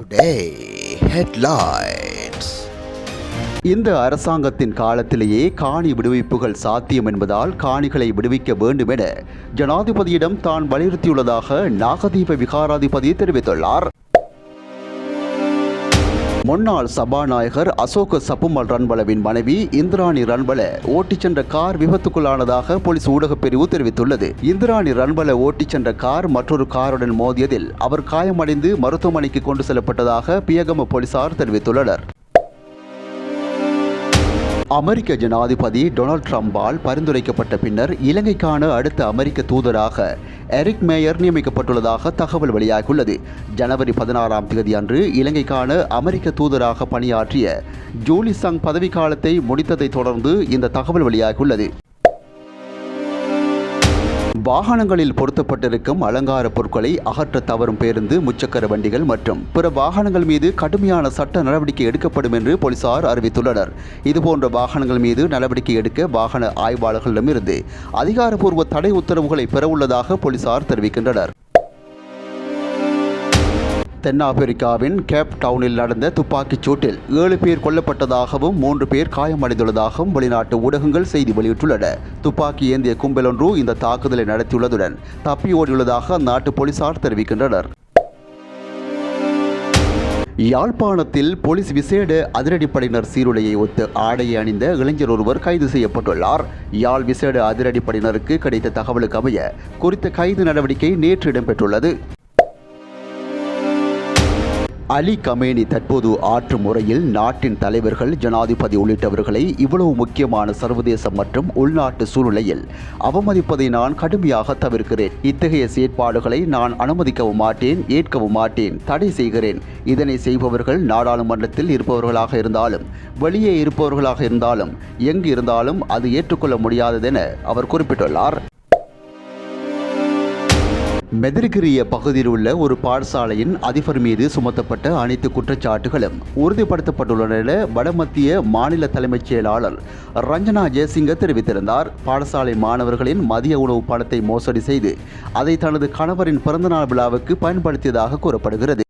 Today headlines இந்த அரசாங்கத்தின் காலத்திலேயே காணி விடுவிப்புகள் சாத்தியம் என்பதால் காணிகளை விடுவிக்க வேண்டும் என ஜனாதிபதியிடம் தான் வலியுறுத்தியுள்ளதாக நாகதீப விகாராதிபதி தெரிவித்துள்ளார். முன்னாள் சபாநாயகர் அசோக சப்புமல் ரன்பளவின் மனைவி இந்திராணி ரன்பல ஓட்டிச் சென்ற கார் விபத்துக்குள்ளானதாக போலீஸ் ஊடகப் பிரிவு தெரிவித்துள்ளது. இந்திராணி ரன்பல ஓட்டிச் சென்ற கார் மற்றொரு காருடன் மோதியதில் அவர் காயமடைந்து மருத்துவமனைக்கு கொண்டு செல்லப்பட்டதாக பியகம போலீசார் தெரிவித்துள்ளனர். அமெரிக்க ஜனாதிபதி டொனால்ட் ட்ரம்பால் பரிந்துரைக்கப்பட்ட பின்னர் இலங்கைக்கான அடுத்த அமெரிக்க தூதராக எரிக் மேயர் நியமிக்கப்பட்டுள்ளதாக தகவல் வெளியாகியுள்ளது. ஜனவரி பதினாறாம் தேதி அன்று இலங்கைக்கான அமெரிக்க தூதராக பணியாற்றிய ஜூலி சங் பதவிக்காலத்தை முடித்ததைத் தொடர்ந்து இந்த தகவல் வெளியாகியுள்ளது. வாகனங்களில் பொருத்தப்பட்டிருக்கும் அலங்கார பொருட்களை அகற்ற தவறும் பேருந்து முச்சக்கர வண்டிகள் மற்றும் பிற வாகனங்கள் மீது கடுமையான சட்ட நடவடிக்கை எடுக்கப்படும் என்று போலீசார் அறிவித்துள்ளனர். இதுபோன்ற வாகனங்கள் மீது நடவடிக்கை எடுக்க வாகன ஆய்வாளர்களிடமிருந்து அதிகாரப்பூர்வ தடை உத்தரவுகளை பெறவுள்ளதாக போலீசார் தெரிவிக்கின்றனர். தென்னாப்பிரிக்காவின் கேப் டவுனில் நடந்த துப்பாக்கிச் சூட்டில் ஏழு பேர் கொல்லப்பட்டதாகவும் மூன்று பேர் காயமடைந்துள்ளதாகவும் வெளிநாட்டு ஊடகங்கள் செய்தி வெளியிட்டுள்ளன. துப்பாக்கி ஏந்திய கும்பல் ஒன்று இந்த தாக்குதலை நடத்தியுள்ளதுடன் தப்பி ஓடியுள்ளதாக அந்நாட்டு போலீசார் தெரிவிக்கின்றனர். யாழ்ப்பாணத்தில் போலீஸ் விசேட அதிரடிப்படையினர் சீருடையை ஒத்து ஆடையை அணிந்த இளைஞர் ஒருவர் கைது செய்யப்பட்டுள்ளார். யாழ் விசேட அதிரடிப்படையினருக்கு கிடைத்த தகவலுக்கு அமைய குறித்த கைது நடவடிக்கை நேற்று இடம்பெற்றுள்ளது. அலி கமேனி தற்போது ஆற்றும் முறையில் நாட்டின் தலைவர்கள் ஜனாதிபதி உள்ளிட்டவர்களை இவ்வளவு முக்கியமான சர்வதேச மற்றும் உள்நாட்டு சூழ்நிலையில் அவமதிப்பதை நான் கடுமையாக தவிர்க்கிறேன். இத்தகைய செயற்பாடுகளை நான் அனுமதிக்கவும் மாட்டேன் ஏற்கவும் மாட்டேன் தடை செய்கிறேன். இதனை செய்பவர்கள் நாடாளுமன்றத்தில் இருப்பவர்களாக இருந்தாலும் வெளியே இருப்பவர்களாக இருந்தாலும் எங்கு இருந்தாலும் அது ஏற்றுக்கொள்ள முடியாததென அவர் குறிப்பிட்டுள்ளார். மெதிரிகிரிய பகுதியில் உள்ள ஒரு பாடசாலையின் அதிபர் மீது சுமத்தப்பட்ட அனைத்து குற்றச்சாட்டுகளும் உறுதிப்படுத்தப்பட்டுள்ளன. என வடமத்திய மாநில தலைமைச் செயலாளர் ரஞ்சனா ஜெயசிங்க தெரிவித்திருந்தார். பாடசாலை மாணவர்களின் மதிய உணவு பணத்தை மோசடி செய்து அதை தனது கணவரின் பிறந்தநாள் விழாவுக்கு பயன்படுத்தியதாக கூறப்படுகிறது.